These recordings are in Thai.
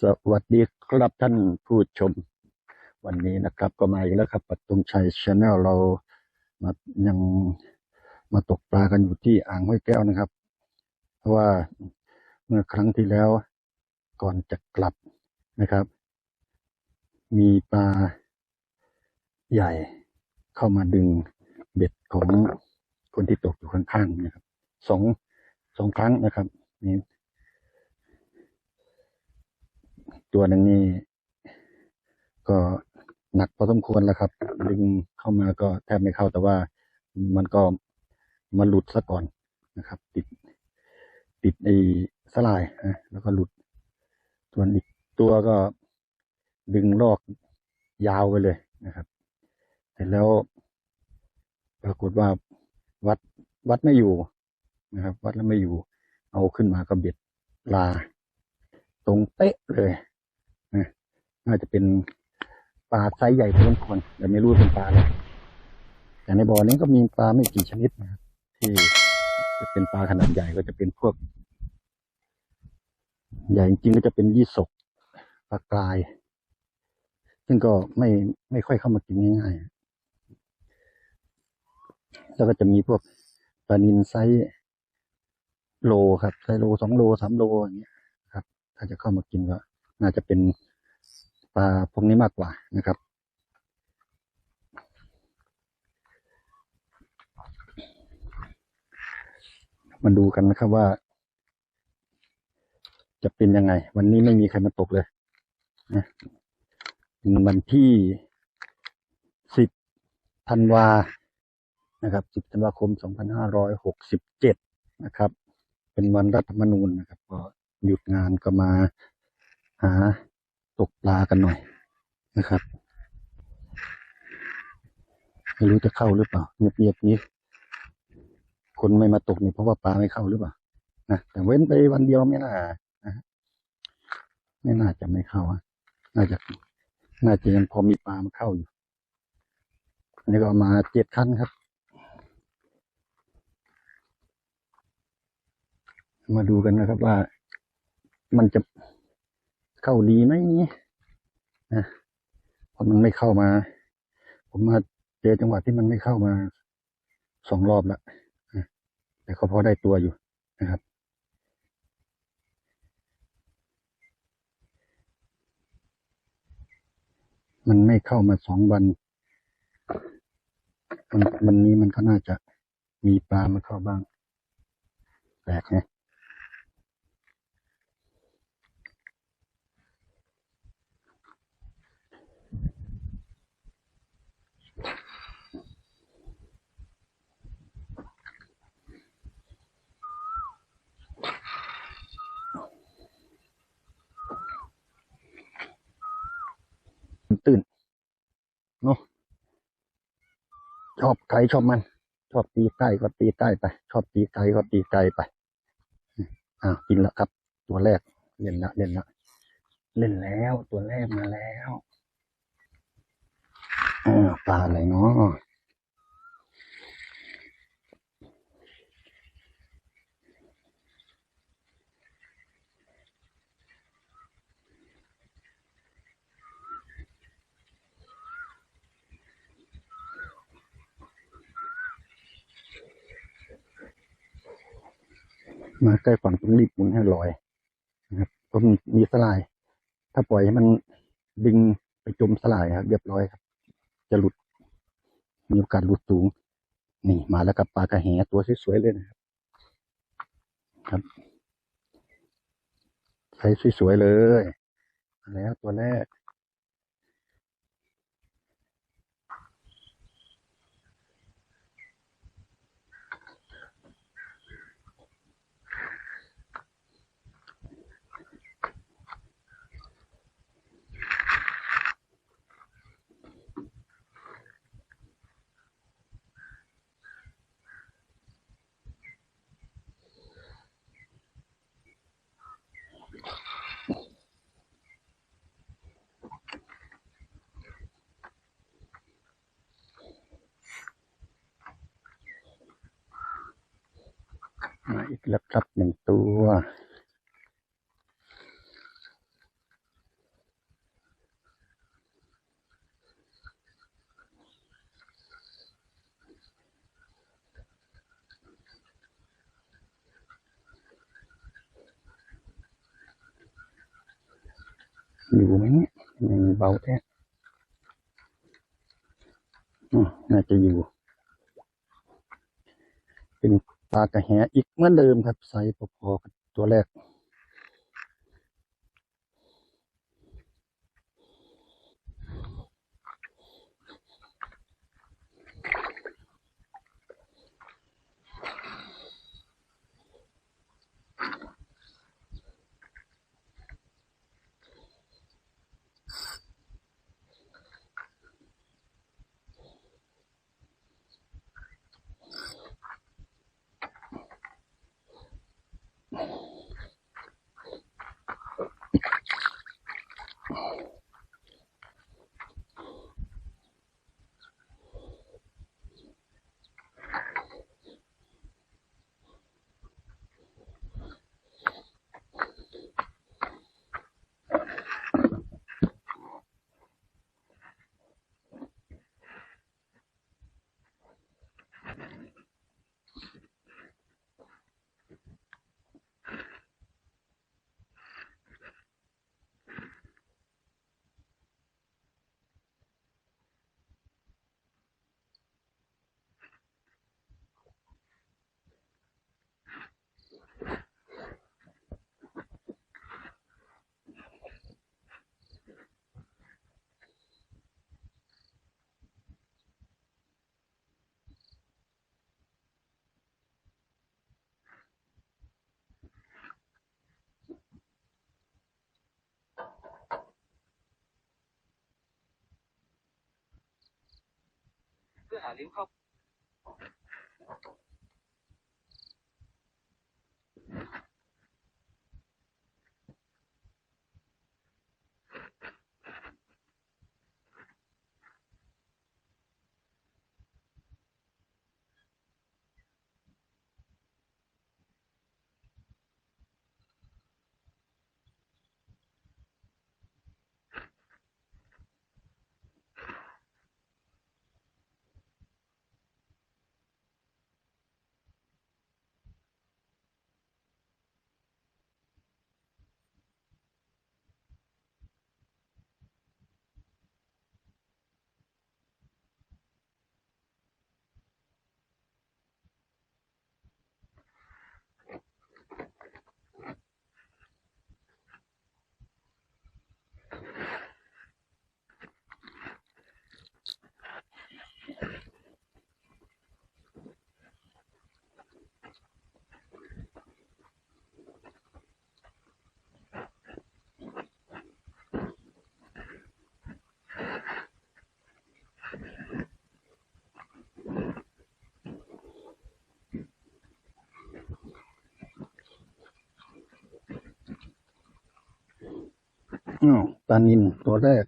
สวัสดีครับท่านผู้ชม วันนี้นะครับก็มาอีกแล้วครับ ปัตุงชัยชาแนลเรามายังมาตกปลากันอยู่ที่อ่างห้วยแก้วนะครับ เพราะว่าเมื่อครั้งที่แล้วก่อนจะกลับนะครับ มีปลาใหญ่เข้ามาดึงเบ็ดของคนที่ตกอยู่ข้างๆนะครับสองสองครั้งนะครับนี่ ตัวหนึ่งนี่ก็หนักพอสมควรแล้วครับ ดึงเข้ามาก็แทบไม่เข้าแต่ว่ามันก็มาหลุดซะก่อนนะครับ ติด ติดไอ้สลายนะแล้วก็หลุดส่วนอีกตัวก็ดึงลอกยาวไปเลยนะครับ เสร็จแล้ว ปรากฏว่าวัดวัดไม่อยู่นะครับ วัดแล้วไม่อยู่ เอาขึ้นมาก็เบ็ดลา ตรงเป๊ะเลย น่าจะเป็นปลาไซส์ใหญ่พอสมควรแต่ไม่รู้เป็นปลาอะไรแต่ในบ่อนี้ก็มีปลาไม่กี่ชนิดนะครับที่จะเป็นปลาขนาดใหญ่ก็จะเป็นพวก ใหญ่จริงก็จะเป็นยี่สกปลากราย ซึ่งก็ไม่ไม่ค่อยเข้ามากินง่ายๆแล้วก็จะมีพวกปลานินไซส์โลครับไซส์โลสองโลสามโลอย่างเงี้ยครับ ถ้าจะเข้ามากินก็น่าจะเป็น ปลาพวกนี้มากกว่านะครับ มาดูกันนะครับว่า จะเป็นยังไง วันนี้ไม่มีใครมาตกเลยนะวันที่สิบธันวานะครับสิบธันวาคมสองพันห้าร้อยหกสิบเจ็ดนะครับ เป็นวันรัฐธรรมนูญนะครับ ก็หยุดงานก็มาหา ตกปลากันหน่อยนะครับไม่รู้จะเข้าหรือเปล่าเงียบๆนี้คนไม่มาตกนี่เพราะว่าปลาไม่เข้าหรือเปล่านะแต่เว้นไปวันเดียวไม่น่านะไม่น่าจะไม่เข้าอะน่าจะน่าจะยังพอมีปลามาเข้าอยู่อันนี้ก็มาเจ็ดคันครับ มาดูกันนะครับว่ามันจะ เข้าดีไหมนะเพราะมันไม่เข้ามา ผมมาเจอจังหวะที่มันไม่เข้ามาสองรอบแล้วนะแต่เขาพอได้ตัวอยู่นะครับมันไม่เข้ามาสองวันวันวันนี้มันก็น่าจะมีปลามาเข้าบ้าง แปลกไง ตื่นเนาะชอบใครชอบมัน ชอบตีใกล้ก็ตีใกล้ไป ชอบตีไกลก็ตีไกลไปอ่ากินแล้วครับ ตัวแรกเล่นละเล่นละเล่นแล้วตัวแรกมาแล้วอ่าปลาอะไรเนาะ มาใกล้ฝั่งต้องรีบหมุนให้ลอยนะครับเพราะมันมีสลาย ถ้าปล่อยให้มันดึงไปจมสลายครับ เรียบร้อยครับ จะหลุด มีโอกาสหลุดสูง นี่มาแล้วกับปลากระแหตัวสวยๆเลยนะครับ ครับใช้สวยๆเลย แล้วตัวแรก lấp lấp mình แล้วครับหนึ่งตัว nhiều mấy mình bầu thế này cho nhiều ปลากระแหอีกเหมือนเดิมครับ ใส่พอๆกับตัวแรก เพื่อห อ้าวปลานินตัวแรก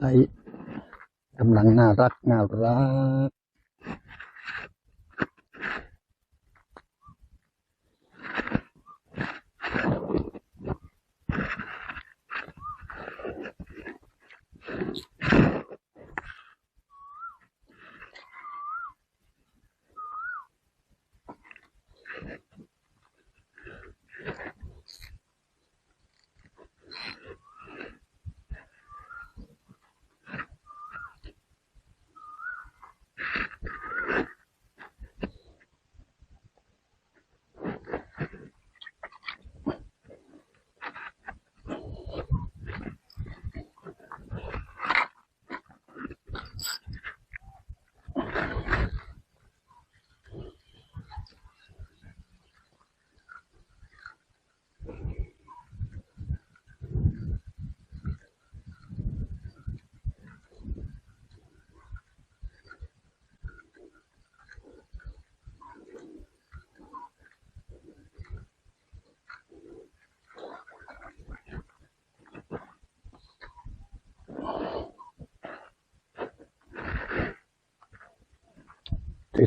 ไอ้กำลังน่ารักน่ารัก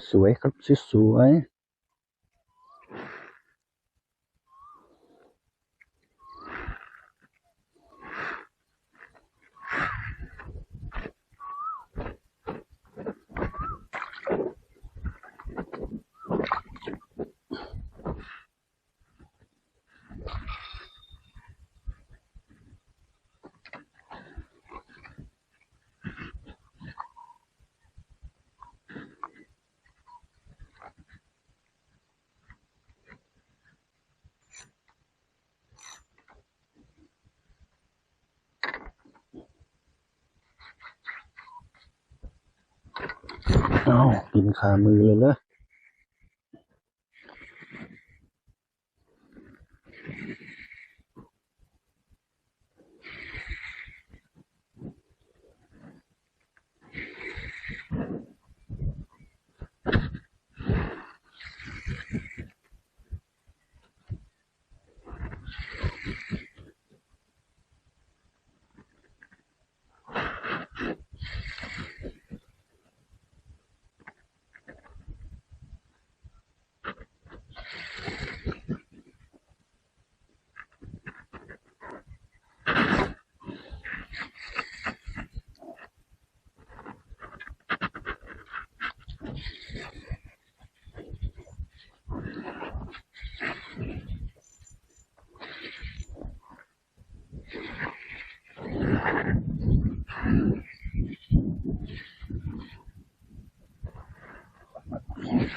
สวยๆ เอากินขามือเลยเลย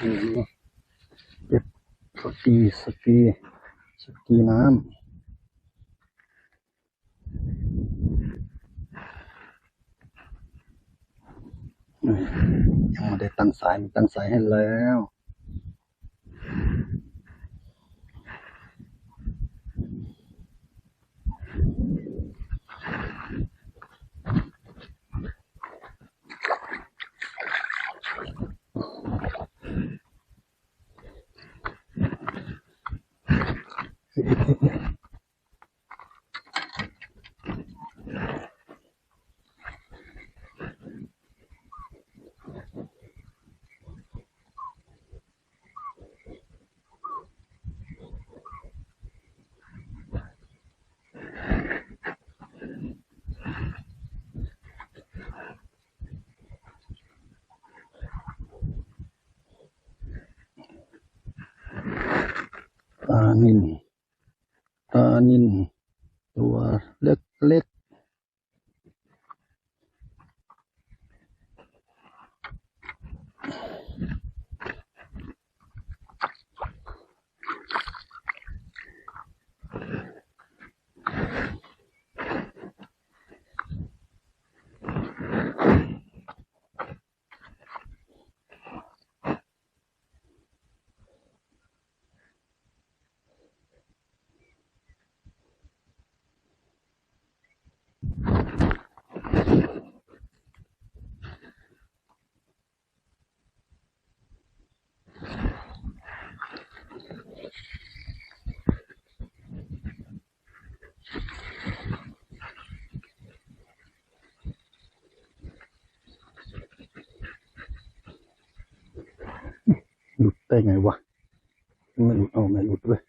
เก็บสกีสกีสกีน้ำมยังไม่ได้ตั้งสายมันตั้งสายให้แล้ว ปลานินปลานินตัวเล็กเล็กหลุด ได้ไงวะไม่หลุดเอาไม่หลุดเลย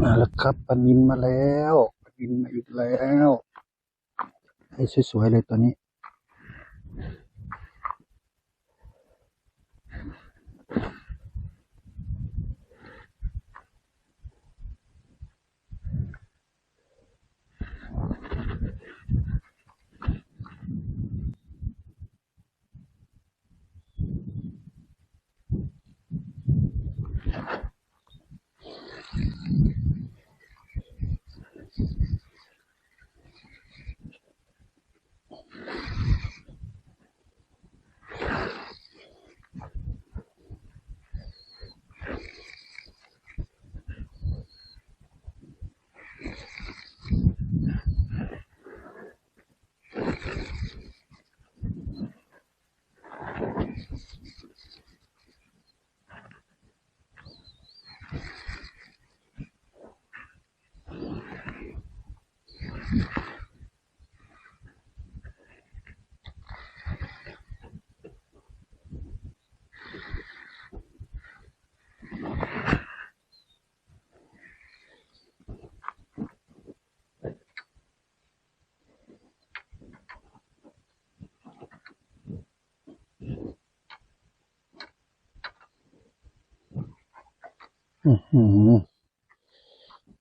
มาแล้วครับปนินมาแล้วปนินมาอีกแล้ว ให้ส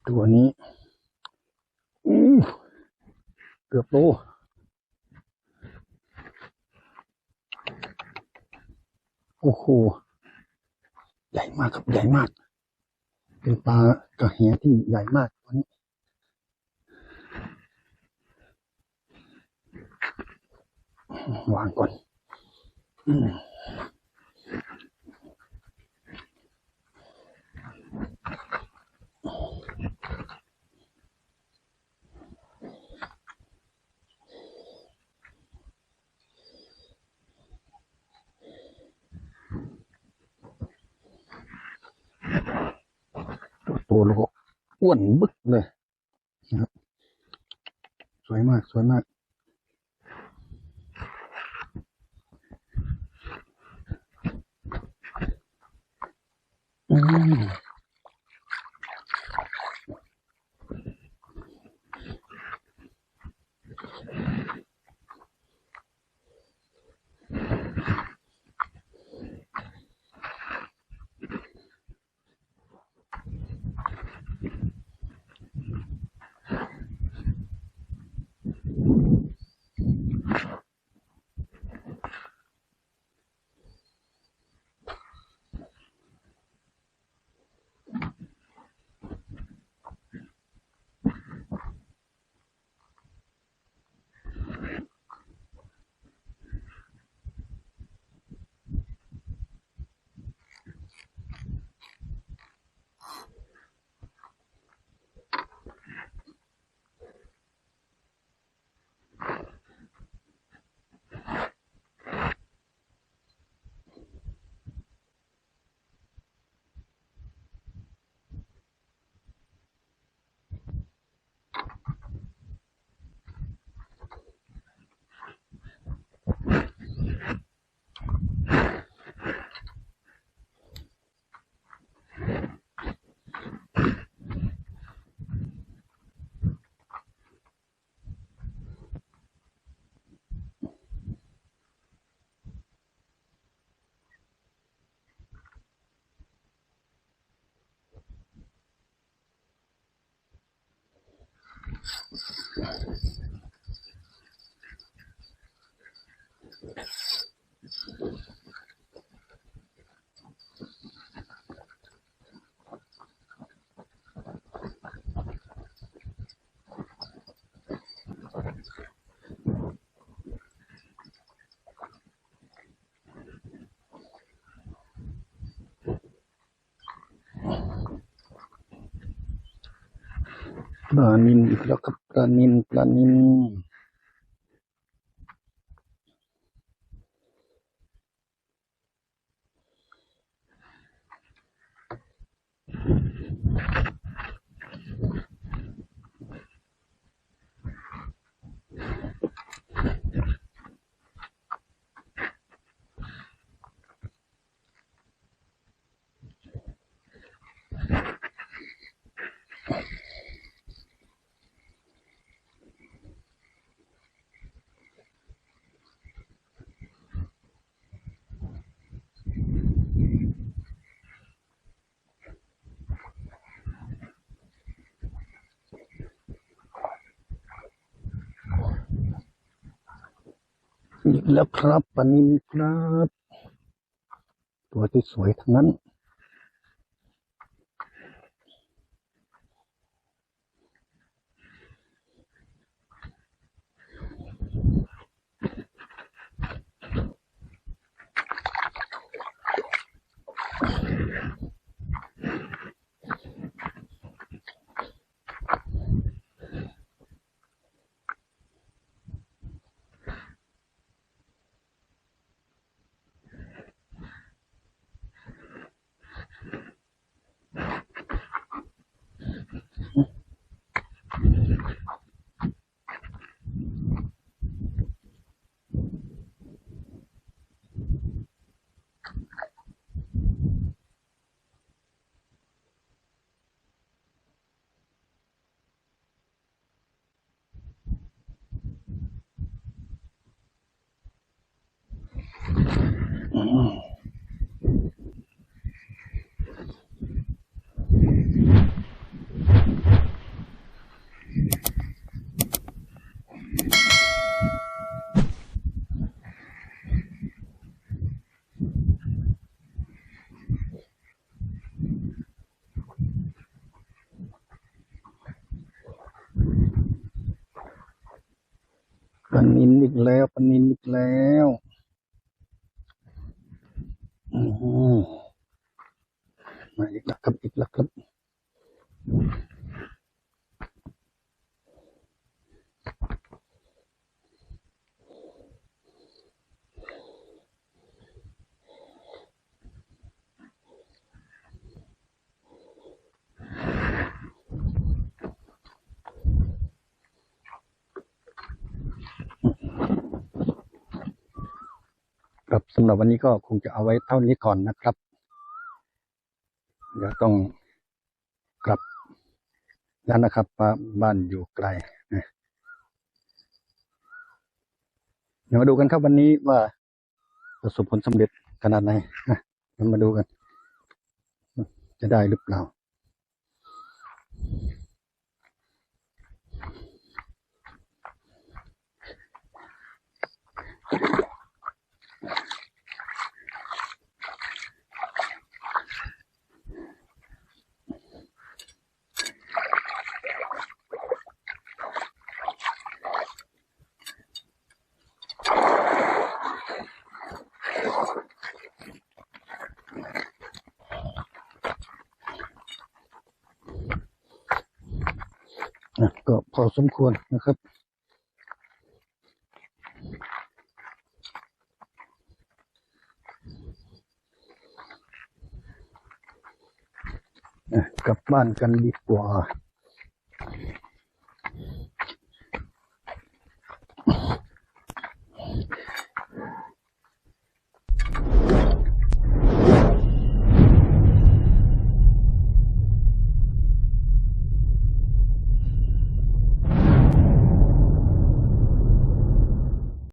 ตัวนี้อู้เกือบโลโอ้โห ใหญ่มากครับ ใหญ่มาก เป็นปลากระแหที่ใหญ่มากตัวนี้วางก่อน อืม ตัวแล้วก็อ้วนบึกเลยนะครับสวยมาก สวยมาก Christ. ปลานิน อีกแล้วครับปานินครับ ตัวที่สวยทั้งนั้น อีกแล้วปนินอีกแล้วอือมาอีกแล้วครับอีกแล้วครับ ครับสำหรับวันนี้ก็คงจะเอาไว้เท่านี้ก่อนนะครับ เดี๋ยวต้องกลับแล้วนะครับว่าบ้านอยู่ไกลนะเดี๋ยวมาดูกันครับวันนี้ว่าประสบผลสำเร็จขนาดไหนนะเดี๋ยวมาดูกัน จะได้หรือเปล่า นะก็พอสมควรนะครับ กลับบ้านกันดีกว่า